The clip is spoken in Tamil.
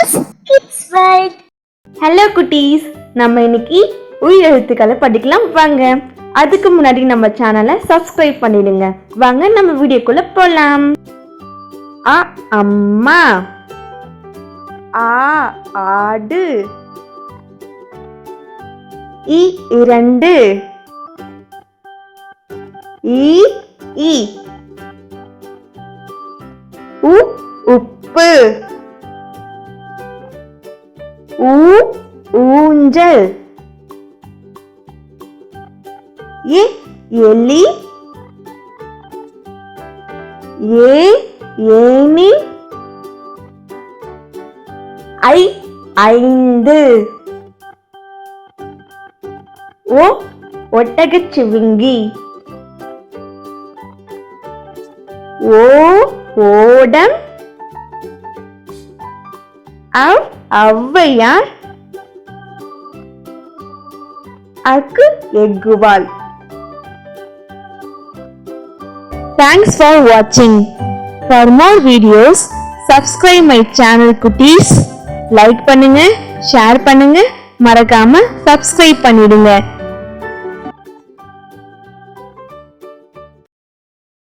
ஜோஸ் கிட்ஸ் வேர்ல்ட் ஹலோ குட்டீஸ். நம்ம இன்னைக்கு உயிர் எழுத்துக்களை படிக்கலாம். வாங்க. அதுக்கு முன்னாடி நம்ம சேனலை சப்ஸ்கிரைப் பண்ணிடுங்க. வாங்க நம்ம வீடியோக்குள்ள போலாம். அ அம்மா. ஆ ஆடு. இ இரண்டு. ஈ ஈ உ உப்பு. ஊ ஊஞ்சல். ஏ எலி. ஏ ஏனி ஐ ஐந்து. ஓ ஒட்டகச்சிவிங்கி. ஓ ஓடம். அவ் ஔவையார் அக்கு எக்குவாள் தேங்க்ஸ் ஃபார் வாட்சிங் for more videos subscribe my channel குட்டீஸ் லைக் பண்ணுங்க ஷேர் பண்ணுங்க. மறக்காம சப்ஸ்கிரைப் பண்ணிடுங்க.